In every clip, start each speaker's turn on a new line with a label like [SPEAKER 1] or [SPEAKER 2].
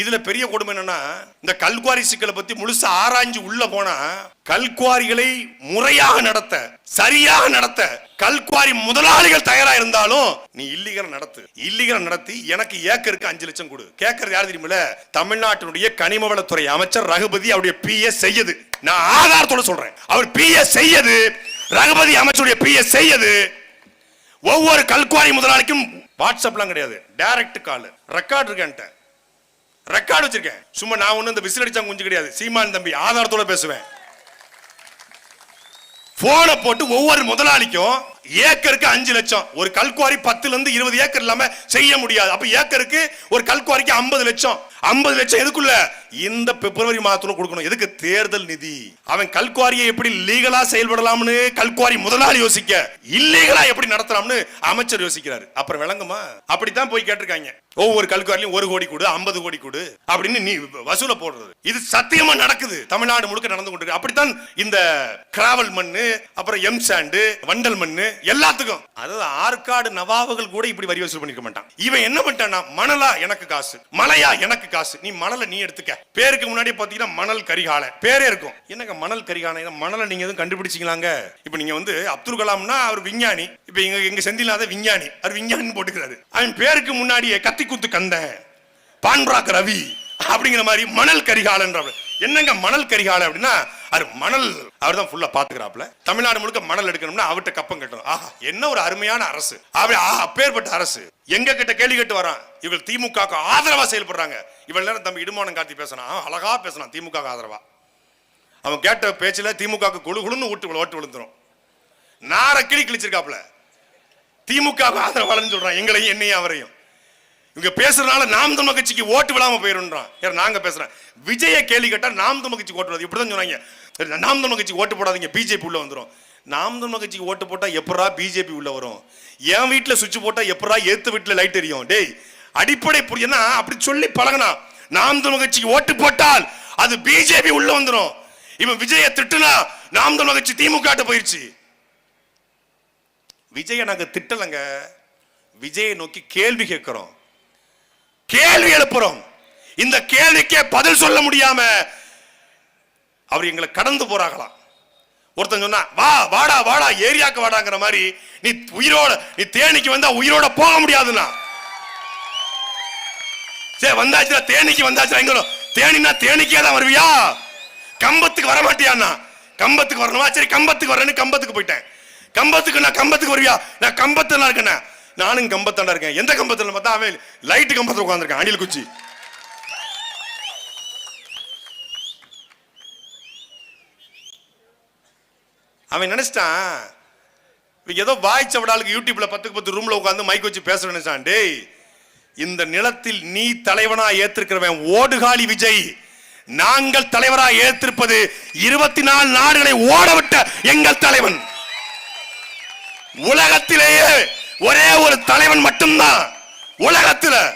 [SPEAKER 1] இதுல பெரிய கொடுமை என்னன்னா இந்த கல்குவாரி சிக்கலை பத்தி முழுசா ஆராய்ஞ்சு உள்ள போனா கல்குவாரிகளை முறையாக நடத்த சரியாக நடத்த கல்குவாரி முதலாளிகள் தயாரா இருந்தாலும் நீ இல்லீகல் நடத்து. இல்லீகல் நடத்தி எனக்கு ஏக்கருக்கு அஞ்சு லட்சம் கொடு. கேட்கறது யார் தெரியுமில்ல? தமிழ்நாட்டினுடைய கனிமவளத்துறை அமைச்சர் ரகுபதி அவருடைய பி செய்யுது. நான் ஆதாரத்தோட சொல்றேன். அவர் பி செய்யது. ரகுபதி அமைச்சருடைய பி செய்யுது. ஒவ்வொரு கல்குவாரி முதலாளிக்கும் வாட்ஸ்அப்லாம் கிடையாது. டைரக்ட் கால் ரெக்கார்ட் இருக்கேன்ட்ட ரெக்கார்டு வச்சிருக்கேன். சும்மா நான் ஒன்றும் இந்த விசில் அடிச்சா குஞ்சு கிடையாது. சீமான் தம்பி ஆதாரத்தோட பேசுவேன். போனை போட்டு ஒவ்வொரு முதலாளிக்கும் ஏக்கருக்கு அஞ்சு லட்சம். ஒரு கல்குவாரி பத்துல இருந்து இருபது ஏக்கர் இல்லாம செய்ய முடியாது. அப்ப ஏக்கருக்கு ஒரு கல்குவாரிக்கு ஐம்பது லட்சம். ஐம்பது லட்சம் எதுக்குள்ள? இந்த பிப்ரவரி மாதத்துல கொடுக்கணும். எதுக்கு? தேர்தல் நிதி. அவன் கல்குவாரியை எப்படி லீகலா செயல்படலாம்னு கல்குவாரி முதலாளி யோசிக்க. இல்லீகலா எப்படி நடத்தலாம்னு அமைச்சர் யோசிக்கிறாரு. அப்புறம் விளங்குமா? அப்படித்தான் போய் கேட்டிருக்காங்க. ஒவ்வொரு கல்குவாரிலையும் ஒரு கோடி கொடு ஐம்பது கோடி கொடு அப்படின்னு நீ வசூல போடுறது. இது சத்தியமா நடக்குது. தமிழ்நாடு முழுக்க நடந்து கொண்டு அப்படித்தான் இந்த கிராவல் மண்ணு அப்புறம் எம் சாண்டு வண்டல் மண்ணு எல்லாத்துக்கும். அதாவது ஆற்காடு நவாபுகள் கூட இப்படி வரி வசூல் பண்ணிக்க மாட்டான். இவன் என்ன பண்ணிட்டான்னா மணலா எனக்கு காசு மலையா எனக்கு காசு. நீ மணலை நீ எடுத்துக்க. பேருக்கு முன்னாடி பாத்தீங்கன்னா மணல் கரிகாலை. பேரே இருக்கும். என்னங்க மணல் கரிகாலை? மணலை நீங்க எதுவும் கண்டுபிடிச்சிங்களாங்க இப்ப நீங்க வந்து அப்துல் கலாம்னா அவர் விஞ்ஞானி. இப்ப எங்க எங்க செந்திலாத விஞ்ஞானி. அவர் விஞ்ஞானி போட்டுக்கிறாரு. அவன் பேருக்கு முன்னாடியே கத்தி குத்து கந்தன். பான்ராக் ரவி அப்படிங்கிற மாதிரி மணல் கரிகாலன்ற என்னங்க மணல் கரிகால அப்படின்னா அது மணல் அவர் தான் ஃபுல்லா பாத்துக்கிறாப்ல தமிழ்நாடு முழுக்க மணல் எடுக்கணும்னா அவர்கிட்ட கப்பம் கட்டணும். ஆஹா என்ன ஒரு அருமையான அரசு. அப்படி ஆஹா அப்பேற்பட்ட அரசு. எங்க கிட்ட கேள்வி கேட்டு வரான். இவள் திமுக ஆதரவா செயல்படுறாங்க. இவள் நேரம் தம்பி இடுமானம் காத்தி பேசினா அழகா பேசினான் திமுக ஆதரவா. அவன் கேட்ட பேச்சில் திமுக குழு குழுன்னு ஓட்டு ஓட்டு விழுந்துரும். நார கிளி கிழிச்சிருக்காப்ல திமுக ஆதரவாளன்னு சொல்றான். எங்களையும் என்னையும் அவரையும். இவங்க பேசுறதுனால நாம் தமிழ் கட்சிக்கு ஓட்டு விழாம போயிருன்றான். யார் நாங்க பேசுறேன் விஜய கேள்வி கேட்டா நாம் தமிழ் கட்சிக்கு ஓட்டு விடாது. இப்படிதான் சொன்னாங்க. நாம் தமிழ் கட்சிக்கு ஓட்டு போடாதீங்க பிஜேபி உள்ள வந்துடும் நாம் தமிழ் கட்சிக்கு ஓட்டு போட்டா எப்படா பிஜேபி உள்ள வரும்? என் வீட்டுல சுவிட்ச் போட்டா எப்படா ஏத்து வீட்டுல லைட் எரியும்? டேய் அடிப்படை புரியனா அப்படி சொல்லி பழகனா நாம் தமிழ் கட்சிக்கு ஓட்டு போட்டால் அது பிஜேபி உள்ள வந்துடும் இவன் விஜய திட்டுனா நாம் தமிழ் கட்சி திமுக ட்ட போயிருச்சு. விஜய நாங்க திட்டலங்க. விஜயை நோக்கி கேள்வி கேட்கிறோம். கேள்வி எழுப்புறோம். இந்த கேள்விக்கே பதில் சொல்ல முடியாம அவர் எங்களை கடந்து போறாங்களாம். ஒருத்தன் சொன்னா வா வாடா வாடா ஏரியாக்கு வாடாங்கிற மாதிரி நீ உயிரோட நீ தேனிக்கு வந்தா உயிரோட போக முடியாதுன்னா சரி வந்தாச்சுடா தேனிக்கு வந்தாச்சுடா எங்களும் தேனினா தேனிக்கே தான் வருவியா? கம்பத்துக்கு வர மாட்டியாண்ணா. கம்பத்துக்கு வரணுமா? சரி கம்பத்துக்கு வரேன்னு கம்பத்துக்கு போயிட்டேன். கம்பத்துக்கு நான் கம்பத்துக்கு வருவியா? நான் கம்பத்துல இருக்கேண்ணே. நானும் கம்பத்தாண்டா இருக்கேன். எந்த கம்பத்துல பார்த்தா அவன் லைட்டு கம்பத்துல உட்காந்துருக்கான் அணில் குச்சி. அவன் நினைச்சிட்டான் ஏதோ வாய்ச்சவடாளுக்கு யூடியூப்ல பத்துக்கு பத்து ரூம்ல உட்காந்து மைக் வச்சு பேச நினைச்சான். டேய் இந்த நிலத்தில் நீ தலைவனா ஏத்திருக்கிறவன் ஓடுகாலி விஜய். நாங்கள் தலைவரா ஏத்திருப்பது இருபத்தி நாலு நாடுகளை ஓடவிட்ட எங்கள் தலைவன். உலகத்திலேயே ஒரே ஒரு தலைவன் மட்டும்தான். உலகத்துல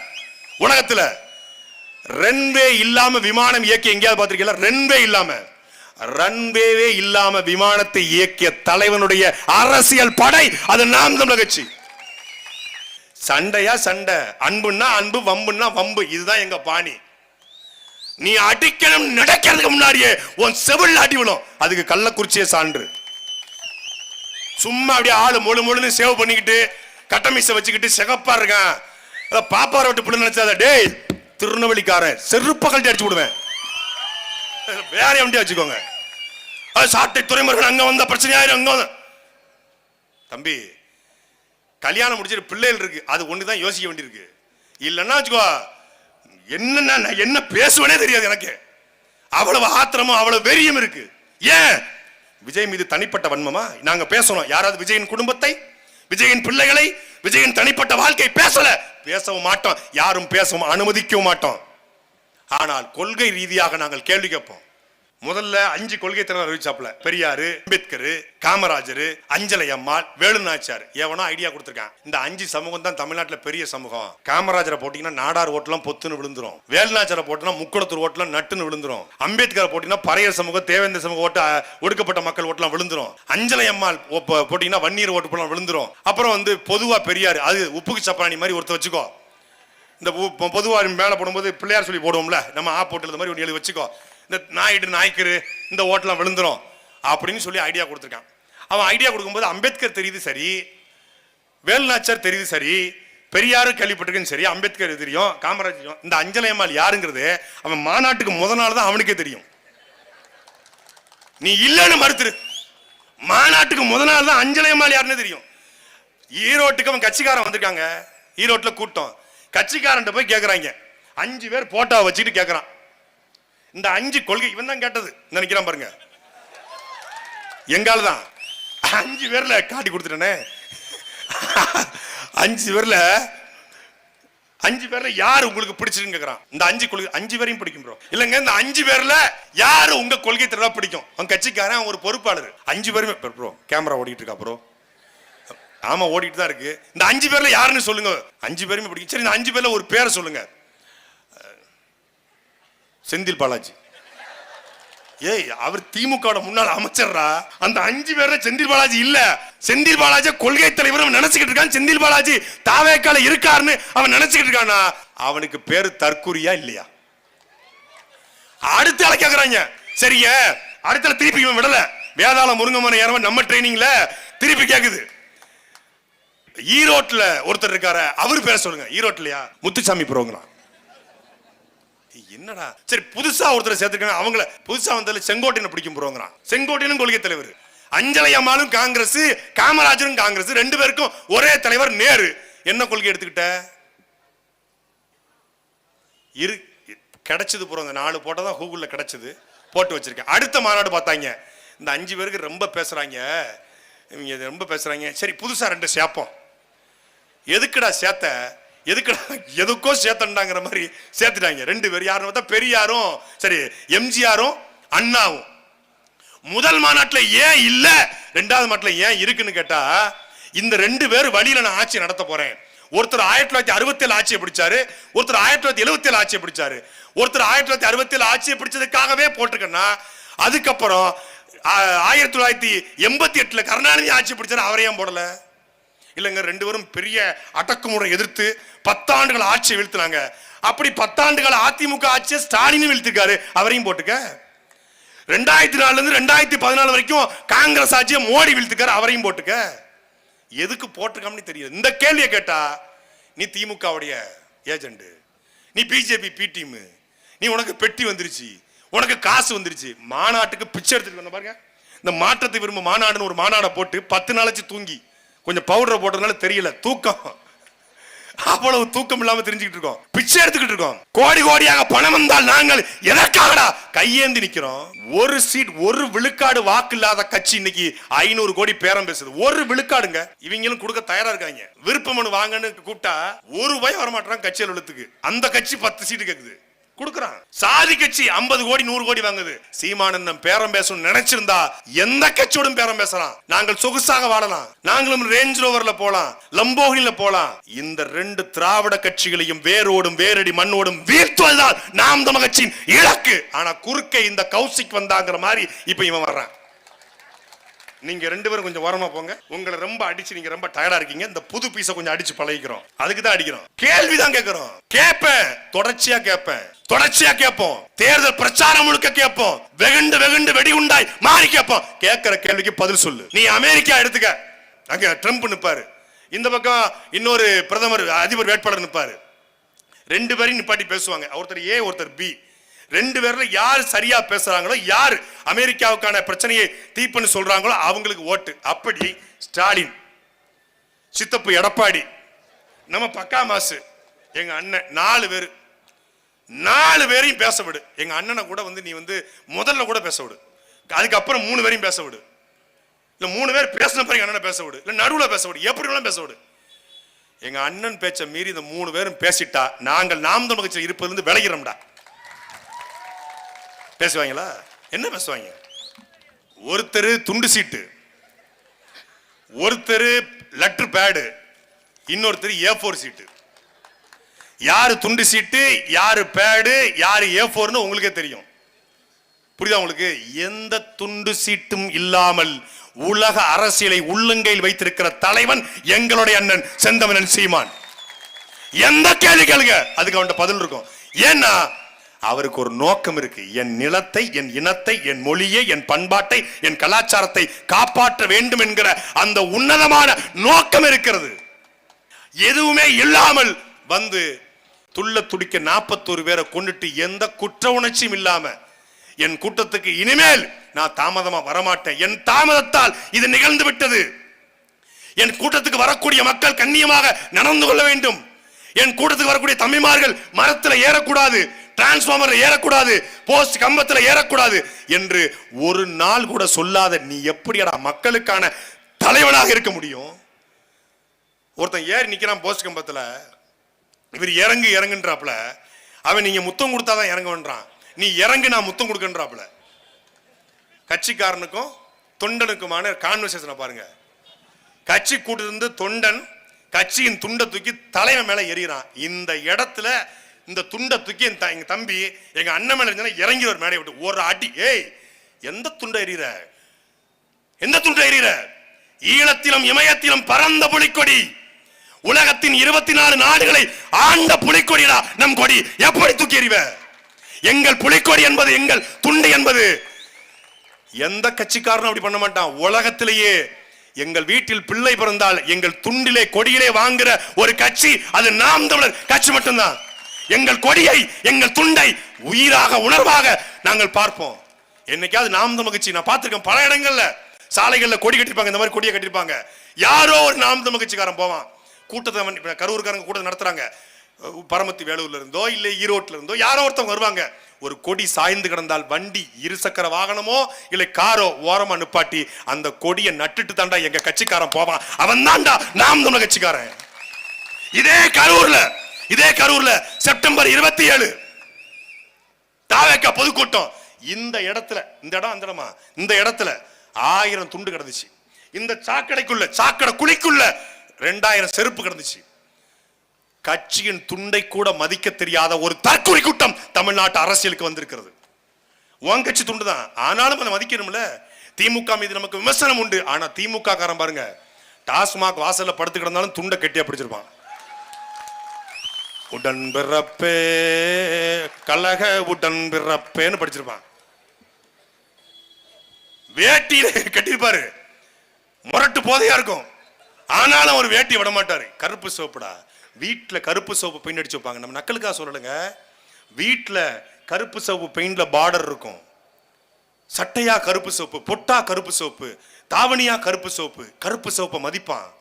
[SPEAKER 1] உலகத்துல ரன்வே இல்லாம விமானம் இயக்கி எங்கேயாவது பார்த்திருக்கீங்களா? ரன்வே இல்லாம. ரன்வேவே இல்லாம விமானத்தை இயக்கிய தலைவனுடைய அரசியல் படை அது நாம் தமிழக கட்சி. சண்டையா சண்டை. அன்புன்னா அன்பு வம்புன்னா வம்பு. இதுதான் எங்க பாணி. நீ அடிக்கணும் நடக்கிறதுக்கு முன்னாடியே உன் செவில் அடி விடும் அதுக்கு கள்ளக்குறிச்சியை சான்று. சும்மா அப்படியே ஆளு முழு முழுன்னு சேவ் பண்ணிக்கிட்டு கட்டமீசை வச்சுக்கிட்டு சிகப்பா இருக்கான். அத பாப்பார விட்டு பிள்ளை நினைச்சாத டேய் திருநெல்வேலிக்காரன் செருப்ப கழட்டி அடிச்சு விடுவேன். வேற வண்டி வச்சுக்கோங்க. அது சாட்டை துறைமுருகன் அங்க வந்த பிரச்சனையாயிரும் அங்க வந்த. தம்பி கல்யாணம் முடிச்சிட்டு பிள்ளைகள் இருக்கு. அது ஒன்று தான் யோசிக்க வேண்டியிருக்கு. இல்லைன்னா வச்சுக்கோ என்னென்ன நான் என்ன பேசுவனே தெரியாது எனக்கு. அவ்வளவு ஆத்திரமும் அவ்வளவு வெறியும் இருக்கு. ஏன்? விஜய் மீது தனிப்பட்ட வன்மமா? நாங்க பேசணும். யாராவது விஜயின் குடும்பத்தை விஜயின் பிள்ளைகளை விஜயின் தனிப்பட்ட வாழ்க்கை பேசல. பேசவும் மாட்டோம். யாரும் பேசவும் அனுமதிக்கவும் மாட்டோம். ஆனால் கொள்கை ரீதியாக நாங்கள் கேள்வி கேட்போம். முதல்ல அஞ்சு கொள்கை திறன் அறிவிச்சாப்ல பெரியாரு அம்பேத்கர் காமராஜர் அஞ்சலை அம்மாள் வேலுநாச்சியார். எவனோ ஐடியா கொடுத்துருக்கான். இந்த அஞ்சு சமூகம் தான் தமிழ்நாட்டில் பெரிய சமூகம். காமராஜரை போட்டீங்கன்னா நாடார் ஓட்டெல்லாம் பொத்துன்னு விழுந்துரும். வேலுநாச்சியாரை போட்டோம்னா முக்குளத்தூர் ஓட்டெல்லாம் நட்டுன்னு விழுந்துரும். அம்பேத்கரை போட்டீங்கன்னா பறையர் சமூகம் தேவேந்திர சமூக ஓட்டு ஒடுக்கப்பட்ட மக்கள் ஓட்டெல்லாம் விழுந்துரும். அஞ்சலை அம்மாள் போட்டீங்கன்னா வன்னியர் ஓட்டு போலாம் விழுந்துரும். அப்புறம் வந்து பொதுவா பெரியார் அது உப்புக்கு சப்பானி மாதிரி ஒருத்தர் வச்சுக்கோ. இந்த பொதுவாக மேலே போடும்போது பிள்ளையார் சொல்லி போடுவோம்ல நம்ம ஆ போட்டில் இந்த மாதிரி ஒன்று எழுதி வச்சுக்கோ. இந்த நாயுடு நாய்க்கரு இந்த ஓட்டெலாம் விழுந்துரும் அப்படின்னு சொல்லி ஐடியா கொடுத்துருக்கான். அவன் ஐடியா கொடுக்கும்போது அம்பேத்கர் தெரியுது சரி வேல்நாச்சர் தெரியுது சரி பெரியாரும் கேள்விப்பட்டிருக்குன்னு சரி அம்பேத்கர் தெரியும் காமராஜ் தெரியும். இந்த அஞ்சலையம்மாள் யாருங்கிறது? அவன் மாநாட்டுக்கு முத நாள் தான் அவனுக்கே தெரியும். நீ இல்லைன்னு மறுத்துரு. மாநாட்டுக்கு முத நாள் தான் அஞ்சலையம்மாள் யாருன்னு தெரியும். ஈரோட்டுக்கு அவன் கட்சிக்காரன் வந்திருக்காங்க. ஈரோட்டில் கூட்டம். கட்சிக்காரன் போய் கேட்குறாங்க அஞ்சு பேர் போட்டோ வச்சுக்கிட்டு கேட்குறான் இந்த அஞ்சு கொள்கை இவன் தான் கேட்டது. நினைக்கிறான் பாருங்க. எங்கால தான்? அஞ்சு பேர்ல காட்டி கொடுத்துட்டேனே. அஞ்சு பேர்ல அஞ்சு பேர்ல யாரு உங்களுக்கு பிடிச்சிருன்னு கேக்குறான். இந்த அஞ்சு கொள்கை அஞ்சு பேரையும் பிடிக்கும் ப்ரோ இல்லைங்க இந்த அஞ்சு பேர்ல யாரு உங்க கொள்கை திருவிழா பிடிக்கும்? அவன் கட்சிக்காரன் அவன் ஒரு பொறுப்பாளர். அஞ்சு பேருமே ப்ரோ கேமரா ஓடிட்டு இருக்கா ப்ரோ ஆமா ஓடிட்டு தான் இருக்கு. இந்த அஞ்சு பேர்ல யாருன்னு சொல்லுங்க. அஞ்சு பேருமே பிடிக்கும். சரி இந்த அஞ்சு பேர்ல ஒரு பேரை சொல்லுங்க. செந்தில் பாலாஜி. ஏய் அவர் திமுக முன்னாள் அமைச்சர்ரா? அந்த அஞ்சு பேர்ல செந்தில் பாலாஜி இல்ல. செந்தில் பாலாஜி கொள்கை தலைவர் நினைச்சுக்கிட்டு இருக்கான். செந்தில் பாலாஜி தாவேக்கால இருக்காருன்னு அவன் நினைச்சுக்கிட்டு இருக்கானா? அவனுக்கு பேரு தற்குறியா இல்லையா? அடுத்த ஆளை கேக்குறாங்க? சரிங்க அடுத்த திருப்பி இவன் விடல. வேதாள முருங்கமனை ஏறவன் நம்ம ட்ரைனிங்ல திருப்பி கேக்குது. ஈரோட்ல ஒருத்தர் இருக்காரு. அவர் பேர சொல்லுங்க. ஈரோட்லயா முத்துசாமி ப்ரோங்கலாம் என்னடா? சரி புதுசா ஒருத்தர் சேர்த்துருக்காங்க அவங்கள புதுசா வந்ததுல செங்கோட்டையனை பிடிக்கும் போறோங்கிறான். செங்கோட்டையனும் கொள்கை தலைவர். அஞ்சலை அம்மாளும் காங்கிரஸ் காமராஜரும் காங்கிரஸ் ரெண்டு பேருக்கும் ஒரே தலைவர் நேரு. என்ன கொள்கை எடுத்துக்கிட்ட? இரு கிடைச்சது புறம். இந்த நாலு போட்டதான் கூகுள்ல கிடைச்சது. போட்டு வச்சிருக்கேன். அடுத்த மாநாடு பார்த்தாங்க. இந்த அஞ்சு பேருக்கு ரொம்ப பேசுறாங்க. இவங்க ரொம்ப பேசுறாங்க. சரி புதுசா ரெண்டு சேர்ப்போம். எதுக்குடா சேர்த்த? எதுக்குடா எதுக்கோ சேர்த்தண்டாங்கிற மாதிரி சேர்த்துட்டாங்க. ரெண்டு பேர். யாருன்னு பார்த்தா பெரியாரும் சரி எம்ஜிஆரும் அண்ணாவும். முதல் மாநாட்டில் ஏன் இல்லை? ரெண்டாவது மாநாட்டில் ஏன் இருக்குன்னு கேட்டா இந்த ரெண்டு பேர் வழியில நான் ஆட்சி நடத்த போறேன். ஒருத்தர் ஆயிரத்தி தொள்ளாயிரத்தி அறுபத்தி ஏழு ஆட்சியை பிடிச்சாரு ஒருத்தர் ஆயிரத்தி தொள்ளாயிரத்தி எழுபத்தி ஏழு ஆட்சியை பிடிச்சாரு. ஒருத்தர் ஆயிரத்தி தொள்ளாயிரத்தி அறுபத்தி ஏழு ஆட்சியை பிடிச்சதுக்காகவே போட்டிருக்கேன்னா அதுக்கப்புறம் ஆ- ஆயிரத்தி தொள்ளாயிரத்தி எண்பத்தி எட்டுல கருணாநிதி ஆட்சி பிடிச்சாரு அவரையும் போடல? இல்லைங்க ரெண்டு பேரும் பெரிய அடக்குமுறை எதிர்த்து பத்தாண்டுகள் ஆட்சியை வீழ்த்தினாங்க. அப்படி பத்தாண்டுகள் அதிமுக ஆட்சியை ஸ்டாலினும் வீழ்த்திருக்காரு. அவரையும் போட்டுக்க. ரெண்டாயிரத்தி நாலுல இருந்து ரெண்டாயிரத்தி பதினாலு வரைக்கும் காங்கிரஸ் ஆட்சியை மோடி வீழ்த்துக்காரு அவரையும் போட்டுக்க. எதுக்கு போட்டிருக்கோம்னு தெரியாது இந்த கேள்வியை கேட்டா நீ திமுகவுடைய ஏஜெண்டு நீ பிஜேபி பி டீம் நீ உனக்கு பெட்டி வந்துருச்சு உனக்கு காசு வந்துருச்சு. மாநாட்டுக்கு பிச்சை எடுத்துட்டு வந்த பாருங்க. இந்த மாற்றத்தை விரும்ப மாநாடுன்னு ஒரு மாநாடை போட்டு பத்து நாளாச்சு தூங்கி கொஞ்சம் பவுடரை போட்டதுனால தெரியல. தூக்கம். அவ்வளவு தூக்கம் இல்லாம தெரிஞ்சுக்கிட்டு இருக்கோம். பிச்சை எடுத்துக்கிட்டு இருக்கோம். கோடி கோடியாக பணம் வந்தால் நாங்கள் எதற்காகடா? கையேந்தி நிக்கிறோம். ஒரு சீட் ஒரு விழுக்காடு வாக்கு இல்லாத கட்சி இன்னைக்கு ஐநூறு கோடி பேரம் பேசுது. ஒரு விழுக்காடுங்க. இவங்களும் கொடுக்க தயாரா இருக்காங்க. விருப்பம் மனு வாங்கன்னு கூப்பிட்டா ஒரு பயம் வரமாட்டான் கட்சியில் எழுத்துக்கு அந்த கட்சி பத்து சீட்டு கேக்குது. கொடுக்குறான் சாதி கட்சி 50 கோடி நூறு கோடி வாங்குது. சீமானந்தம் பேரம் பேசணும் நினைச்சிருந்தா எந்த கட்சியோடும் பேரம் பேசலாம். நாங்கள் சொகுசாக வாழலாம். நாங்களும் ரேஞ்ச் ரோவர்ல போலாம். லம்போகில போலாம். இந்த ரெண்டு திராவிட கட்சிகளையும் வேரோடும் வேரடி மண்ணோடும் வீழ்த்துவதுதான் நாம் தமிழ் கட்சியின் இலக்கு. ஆனா குறுக்கே இந்த கௌசிக் வந்தாங்கிற மாதிரி இப்ப இவன் வர்றான். நீங்க ரெண்டு பேரும் கொஞ்சம் ஓரமா போங்க. உங்களை ரொம்ப அடிச்சு நீங்க ரொம்ப டயர்டா இருக்கீங்க. இந்த புது பீஸை கொஞ்சம் அடிச்சு பழகிக்கிறோம். அதுக்கு தான் அடிக்கிறோம். கேள்விதான் கேட்கிறோம் கேட்பேன். தொடர்ச்சியா கேட்பேன். தொடர்ச்சியா கேட்போம். தேர்தல் பிரச்சாரம் முழுக்க கேட்போம். வெகுண்டு வெகுண்டு வெடி உண்டாய் மாறி கேட்போம். கேட்கிற கேள்விக்கு பதில் சொல்லு. நீ அமெரிக்கா எடுத்துக்க. அங்க ட்ரம்ப் நிப்பாரு. இந்த பக்கம் இன்னொரு பிரதமர் அதிபர் வேட்பாளர் நிப்பாரு. ரெண்டு பேரையும் நிப்பாட்டி பேசுவாங்க. ஒருத்தர் ஏ ஒருத்தர் பி ரெண்டு பேர்ல யார் சரியா பேசுறாங்களோ யார் அமெரிக்காவுக்கான பிரச்சனையை தீப்புன்னு சொல்றாங்களோ அவங்களுக்கு ஓட்டு. அப்படி ஸ்டாலின் சித்தப்பு எடப்பாடி நம்ம பக்கா மாசு எங்க அண்ணன் நாலு பேர். நாலு பேரையும் பேச விடு. எங்க அண்ணனை கூட வந்து நீ வந்து முதல்ல கூட பேச விடு. அதுக்கப்புறம் மூணு பேரையும் பேச விடு. இல்ல மூணு பேர் பேசின பிறகு அண்ணனை பேச விடு. இல்ல நடுவில் பேச விடு. எப்படி வேணாலும் பேச விடு. எங்க அண்ணன் பேச்ச மீறி இந்த மூணு பேரும் பேசிட்டா நாங்கள் நாம் தமிழ் கட்சியில் இருப்பதிலிருந்து விலகிறோம்டா. பேசுவாங்களா? என்ன பேசுவாங்க? ஒருத்தர் துண்டு சீட்டு ஒருத்தர் லெட்டர் பேடு இன்னொருத்தர் ஏ ஃபோர் சீட்டு. யார் துண்டு சீட்டு யார் பேடு யார் ஏ ஃபோர்னு உங்களுக்கே தெரியும். புரியுதா உங்களுக்கு? எந்த துண்டு சீட்டும் இல்லாமல் உலக அரசியலை உள்ளங்கையில் வைத்திருக்கிற தலைவன் எங்களுடைய அண்ணன் செந்தமனன் சீமான். எந்த கேள்வி கேளுங்க? அதுக்கு அவன்கிட்ட பதில் இருக்கும். ஏன்னா அவருக்கு ஒரு நோக்கம் இருக்கு. என் நிலத்தை என் இனத்தை என் மொழியை என் பண்பாட்டை என் கலாச்சாரத்தை காப்பாற்ற வேண்டும் என்கிற அந்த உன்னதமான நோக்கம் இருக்கிறது. எதுவுமே இல்லாமல் வந்து துள்ள துடிக்க நாற்பத்தோரு பேரை கொண்டுட்டு எந்த குற்ற உணர்ச்சியும் இல்லாம என் கூட்டத்துக்கு இனிமேல் நான் தாமதமா வரமாட்டேன். என் தாமதத்தால் இது நிகழ்ந்து விட்டது. என் கூட்டத்துக்கு வரக்கூடிய மக்கள் கண்ணியமாக நடந்து கொள்ள வேண்டும். என் கூட்டத்துக்கு வரக்கூடிய தம்பிமார்கள் மரத்தில் ஏறக்கூடாது. டிரான்ஸ்பார்மர்ல ஏறக்கூடாது போஸ்ட் கம்பத்தில் ஏறக்கூடாது என்று ஒரு நாள் கூட சொல்லாத நீ எப்படிடா மக்களுக்கான தலைவனாக இருக்க முடியும்? ஒருத்தன் ஏறி நிற்கிறான் போஸ்ட் கம்பத்துல இவர் இறங்கு இறங்குன்றாப்புல அவன் நீங்க முத்தம் கொடுத்தாதான் இறங்குவன்றான். நீ இறங்கு நான் முத்தம் கொடுக்கன்றாப்புல. கட்சிக்காரனுக்கும் தொண்டனுக்குமான கான்வர்சேஷனை பாருங்க. கட்சி கூட்டிலிருந்து தொண்டன் கட்சியின் துண்டை தூக்கி தலைவன் மேலே எறிகிறான். இந்த இடத்துல இந்த துண்டை தூக்கி என் த- எங்க தம்பி எங்க அண்ணன் மேல இருந்தா இறங்கி ஒரு மேடை விட்டு ஒரு அடி. ஏய் எந்த துண்டை எறிகிற? எந்த துண்டை எறிகிற? ஈழத்திலும் இமயத்திலும் பறந்த புலிக்கொடி. உலகத்தின் இருபத்தி நாலு நாடுகளை ஆண்ட புலிக்கொடிடா நம் கொடி. எப்படி தூக்கி எறிவ? எங்கள் புலிக்கொடி என்பது எங்கள் துண்டு என்பது. எந்த கட்சிக்காரனும் அப்படி பண்ண மாட்டான். உலகத்திலேயே எங்கள் வீட்டில் பிள்ளை பிறந்தால் எங்கள் துண்டிலே கொடியிலே வாங்குற ஒரு கட்சி அது நாம் தமிழர் கட்சி மட்டும்தான். எங்கள் கொடியை எங்கள் துண்டை உயிராக உணர்வாக நாங்கள் பார்ப்போம். என்னைக்காவது நாம் மகிழ்ச்சி. நான் பார்த்துருக்கேன் பல இடங்கள்ல. சாலைகளில் கொடி கட்டிருப்பாங்க இந்த மாதிரி கொடியை கட்டிருப்பாங்க. யாரோ ஒரு நாம் மகிழ்ச்சிக்காரன் போவான். கூட்டத்தை கரூர்காரங்க கூட்டத்தை நடத்துறாங்க. பரமத்தி வேலூர்ல இருந்தோ இல்லை ஈரோட்ல இருந்தோ யாரோ ஒருத்தவங்க வருவாங்க. ஒரு கொடி சாய்ந்து கிடந்தால் வண்டி இருசக்கர வாகனமோ இல்லை காரோ ஓரமா நிப்பாட்டி அந்த கொடியை நட்டுட்டு தாண்டா எங்க கட்சிக்காரன் போவான். அவன் தாண்டா நாம் தமிழ் கட்சிக்காரன் இதே கரூர்ல இதே கரூர்ல செப்டம்பர் இருபத்தி ஏழு. தாவேக்கா பொதுக்கூட்டம். இந்த இடத்துல இந்த இடம் அந்த இடமா? இந்த இடத்துல ஆயிரம் துண்டு கிடந்துச்சு. இந்த சாக்கடைக்குள்ள சாக்கடை குழிக்குள்ள ரெண்டாயிரம் செருப்பு கிடந்துச்சு. கட்சியின் துண்டை கூட மதிக்க தெரியாத ஒரு தற்கொலை கூட்டம் தமிழ்நாட்டு அரசியலுக்கு வந்திருக்கிறது. உன் கட்சி துண்டு தான் ஆனாலும் அதை மதிக்கணும்ல? திமுக மீது நமக்கு விமர்சனம் உண்டு. ஆனா திமுக காரன் பாருங்க டாஸ்மாக் வாசல்ல படுத்து கிடந்தாலும் துண்டை கெட்டியா பிடிச்சிருப்பான். உடன் பிறப்பே கழக உடன் பிறப்பேன்னு படிச்சிருப்பான். வேட்டியில கட்டியிருப்பாரு. முரட்டு போதையா இருக்கும். ஆனாலும் அவர் வேட்டி விட மாட்டாரு கருப்பு சோப்புடா. வீட்டில் கருப்பு சோப்பு பெயிண்ட் அடிச்சு வைப்பாங்க. நம்ம நக்கலுக்காக சொல்லலைங்க. வீட்டில் கருப்பு சோப்பு பெயிண்டில் பார்டர் இருக்கும். சட்டையா கருப்பு சோப்பு பொட்டா கருப்பு சோப்பு தாவணியா கருப்பு சோப்பு கருப்பு சோப்பை மதிப்பான்.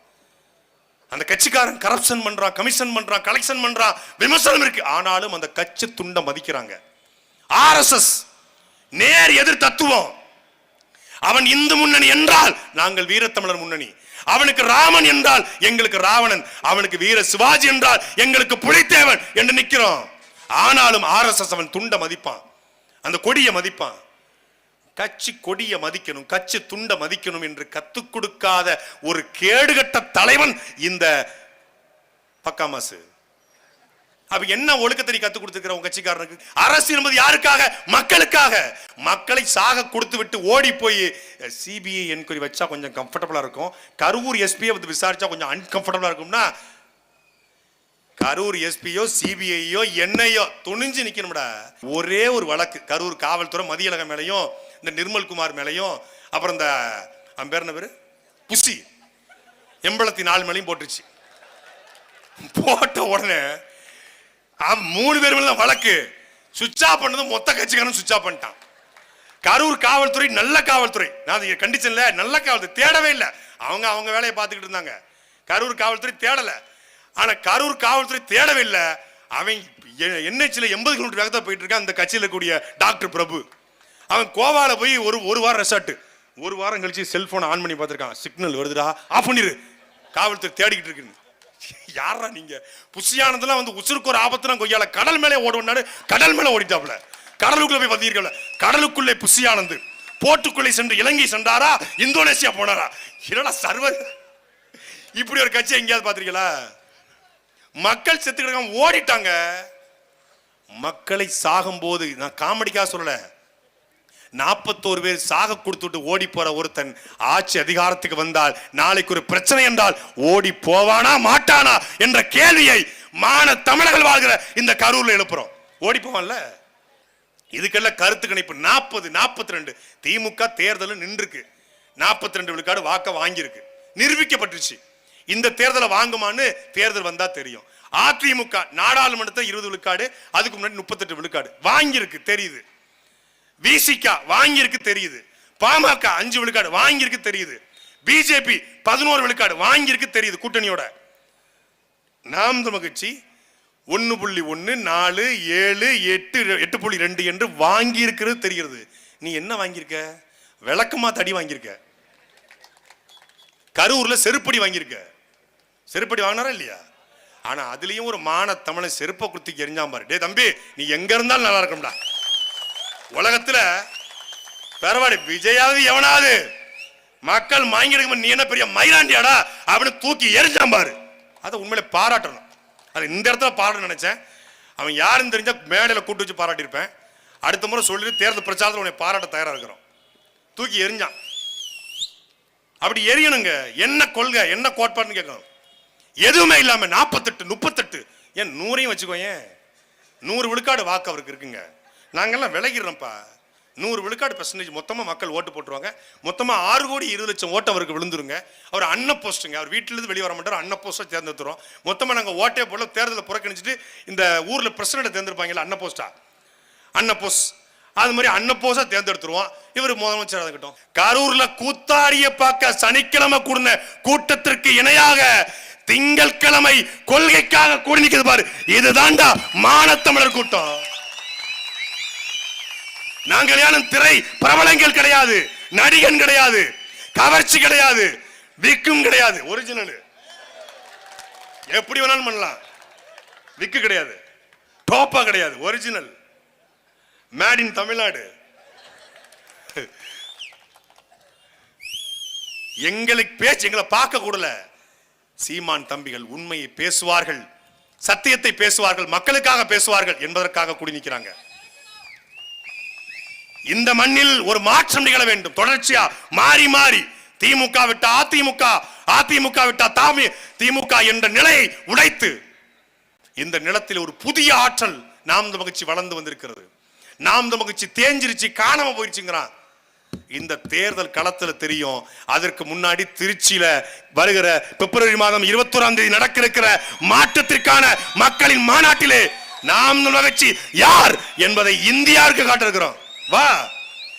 [SPEAKER 1] அந்த கட்சிக்காரன் கரப்ஷன் பண்றான் கமிஷன் பண்றான் கலெக்ஷன் பண்றான் விமர்சனம் இருக்கு. ஆனாலும் அந்த கட்சி துண்டை மதிக்கிறாங்க. ஆர்எஸ்எஸ் நேர் எதிர் தத்துவம். அவன் இந்து முன்னணி என்றால் நாங்கள் வீரத்தமிழர் முன்னணி. அவனுக்கு ராமன் என்றால் எங்களுக்கு ராவணன். அவனுக்கு வீர சிவாஜி என்றால் எங்களுக்கு புலித்தேவன் என்று நிற்கிறோம் ஆனாலும் ஆர்எஸ்எஸ் அவன் துண்டை மதிப்பான். அந்த கொடியை மதிப்பான். கட்சி கொடியை மதிக்கணும் கட்சி துண்டை மதிக்கணும் என்று கத்துக் கொடுக்காத ஒரு கேடுகட்ட தலைவன் இந்த பக்காமாசு. அப்ப என்ன ஒழுக்கத்தை கத்து கொடுத்துக்கிற உங்க கட்சிக்காரனுக்கு? அரசு என்பது யாருக்காக? மக்களுக்காக. மக்களை சாக கொடுத்து விட்டு ஓடி போய் சிபிஐ என்கொயரி வச்சா கொஞ்சம் கம்ஃபர்டபுளா இருக்கும். கரூர் எஸ்பியை வந்து விசாரிச்சா கொஞ்சம் அன்கம்ஃபர்டபுளா இருக்கும்னா கரூர் எஸ்பியோ சிபிஐயோ என்னையோ துணிஞ்சு நிக்கணும்டா. ஒரே ஒரு வழக்கு கரூர் காவல்துறை மதியழகம் மேலையும் இந்த நிர்மல் குமார் மேலையும் அப்புறம் இந்த அவன் பேர் என்ன பேர்? புசி எம்பளத்தி நாலு மேலையும் போட்டுருச்சு. போட்ட உடனே மூணு பேர் மேல தான் வழக்கு. சுவிட்ச் ஆஃப் பண்ணது மொத்த கட்சிக்காரன் சுவிட்ச் ஆஃப் பண்ணிட்டான். கரூர் காவல்துறை நல்ல காவல்துறை. நான் அதை கண்டிச்சன்ல நல்ல காவல்துறை. தேடவே இல்லை. அவங்க அவங்க வேலையை பார்த்துக்கிட்டு இருந்தாங்க. கரூர் காவல்துறை தேடலை. ஆனால் கரூர் காவல்துறை தேடவே இல்லை. அவன் என்ஹெச்ல எண்பது கிலோமீட்டர் வேகத்தை போயிட்டு இருக்கான். அந்த கட்சியில் கூடிய டாக்டர் பிரபு. அவன் கோவால போய் ஒரு ஒரு வாரம் ரெசார்ட் ஒரு வாரம் கழிச்சு செல்போனை ஆன் பண்ணி பார்த்துருக்கான். சிக்னல் வருதுடா. ஆஃப் பண்ணிரு. காவல்துறை தேடிக்கிட்டு இருக்கு யாரா நீங்க? புசியானதெல்லாம் வந்து உசுருக்கு ஒரு ஆபத்துனா கொய்யால. கடல் மேலே ஓடுனாரு கடல் மேலே ஓடிட்டாப்ல. கடலுக்குள்ள போய் பார்த்தீர்கள்ல கடலுக்குள்ளே புசியானந்து போட்டுக்குள்ளே சென்று இலங்கை சென்றாரா? இந்தோனேசியா போனாரா? இல்லடா சர்வர் இப்படி ஒரு கட்சி எங்கேயாவது பார்த்திருக்கீங்களா? மக்கள் செத்து கிடக்காம ஓடிட்டாங்க. மக்களை சாகும்போது நான் காமெடிக்காக சொல்லலை. நாற்பத்தோரு பேர் சாக கொடுத்துட்டு ஓடி போற ஒருத்தன் ஆட்சி அதிகாரத்துக்கு வந்தால் நாளைக்கு ஒரு பிரச்சனை என்றால் ஓடி போவானா மாட்டானா என்ற கேள்வியை மான தமிழர்கள் வாழ்கிற இந்த கரூர்ல எழுப்புறோம். ஓடி போவான்ல? இதுக்கெல்லாம் கருத்து கணிப்பு நாற்பது நாற்பத்தி ரெண்டு திமுக தேர்தல் நின்றுருக்கு. நாற்பத்தி ரெண்டு விழுக்காடு வாக்க வாங்கியிருக்கு. நிரூபிக்கப்பட்டுருச்சு. இந்த தேர்தலை வாங்குமான்னு தேர்தல் வந்தா தெரியும். அதிமுக நாடாளுமன்றத்தை இருபது விழுக்காடு அதுக்கு முன்னாடி முப்பத்தெட்டு விழுக்காடு வாங்கியிருக்கு தெரியுது. விசிகா வாங்கியிருக்கு தெரியுது. பாமக அஞ்சு விழுக்காடு வாங்கியிருக்கு தெரியுது. பிஜேபி பதினோரு விழுக்காடு வாங்கியிருக்கு தெரியுது கூட்டணியோட. நாம் தமிழ் கட்சி ஒன்னு புள்ளி ஒன்னு நாலு ஏழு எட்டு எட்டு புள்ளி ரெண்டு என்று வாங்கியிருக்கிறது தெரிகிறது. நீ என்ன வாங்கியிருக்க? விளக்கமா தடி வாங்கியிருக்க. கரூர்ல செருப்படி வாங்கியிருக்க. செருப்படி வாங்கினாரா இல்லையா? ஆனா அதுலயும் ஒரு மான தமிழை செருப்பை குத்தி எரிஞ்சான் பாரு. தம்பி நீ எங்க இருந்தாலும் நல்லா இருக்கும்டா உலகத்துல பரவாயில்ல விஜயாவது எவனாவது? மக்கள் வாங்கிடுக்கும் நீ என்ன பெரிய மயிலாண்டியாடா? அப்படின்னு தூக்கி எரிஞ்சான் பாரு. அதை உண்மையில பாராட்டணும். அது இந்த இடத்துல பாராட்ட நினைச்சேன். அவன் யாருன்னு தெரிஞ்சா மேடையில் கூட்டு வச்சு பாராட்டியிருப்பேன். அடுத்த முறை சொல்லிட்டு தேர்தல் பிரச்சாரத்தில் உன்னை பாராட்ட தயாராக இருக்கிறோம். தூக்கி எரிஞ்சான். அப்படி எரியணுங்க. என்ன கொள்கை என்ன கோட்பாடுன்னு கேட்கணும். எதுவுமே இல்லாமல் நாற்பத்தெட்டு முப்பத்தெட்டு ஏன் நூறையும் வச்சுக்கோ ஏன் நூறு விழுக்காடு வாக்கு அவருக்கு இருக்குங்க. நாங்கள்லாம் விலகிடுறோம்ப்பா. நூறு விழுக்காடு பர்சன்டேஜ் மொத்தமாக மக்கள் ஓட்டு போட்டுருவாங்க. மொத்தமாக ஆறு கோடி இருபது லட்சம் ஓட்டு அவருக்கு விழுந்துருங்க. அவர் அன்ன போஸ்ட்டுங்க அவர் வீட்டிலேருந்து வெளியே வர மாட்டார். அன்ன போஸ்ட்டை தேர்ந்தெடுத்துறோம் மொத்தமாக நாங்கள் ஓட்டே போல தேர்தலை புறக்கணிச்சிட்டு இந்த ஊரில் பிரசிடண்ட்டை தேர்ந்தெடுப்பாங்கல்ல அன்ன போஸ்டா அன்ன போஸ் அது மாதிரி அன்ன போஸா தேர்ந்தெடுத்துருவோம். இவர் முதலமைச்சர் இருக்கட்டும். கரூர்ல கூத்தாடிய பார்க்க சனிக்கிழமை கூடின கூட்டத்திற்கு இணையாக திங்கட்கிழமை கொள்கைக்காக கூடி நிற்கிறது பாரு. இதுதான்டா மானத்தமிழர் கூட்டம். நாங்கள் யாரும் திரை பிரபலங்கள் கிடையாது நடிகன் கிடையாது கவர்ச்சி கிடையாது விக்கும் கிடையாது ஒரிஜினல் எப்படி வேணாலும் பண்ணலாம். விக்கு கிடையாது டோப்பா கிடையாது ஒரிஜினல் மேட் இன் தமிழ்நாடு எங்களுக்கு பேச்சு எங்களை பார்க்க கூடல. சீமான் தம்பிகள் உண்மையை பேசுவார்கள் சத்தியத்தை பேசுவார்கள் மக்களுக்காக பேசுவார்கள் என்பதற்காக குடி நிற்கிறாங்க இந்த மண்ணில் ஒரு மாற்றம் நிகழ வேண்டும். தொடர்ச்சியா மாறி மாறி திமுக விட்டா அதிமுக அதிமுக விட்டா தாமி திமுக என்ற நிலையை உடைத்து இந்த நிலத்தில் ஒரு புதிய ஆற்றல் நாம் மகிழ்ச்சி வளர்ந்து வந்திருக்கிறது. நாம் மகிழ்ச்சி தேஞ்சிருச்சு காணாம போயிருச்சுங்கிறான். இந்த தேர்தல் களத்துல தெரியும் அதற்கு முன்னாடி திருச்சியில வருகிற பிப்ரவரி மாதம் இருபத்தோராம் தேதி நடக்க இருக்கிற மாற்றத்திற்கான மக்களின் மாநாட்டிலே நாம் மகிழ்ச்சி யார் என்பதை இந்தியாவுக்கு காட்டிருக்கிறோம் வா.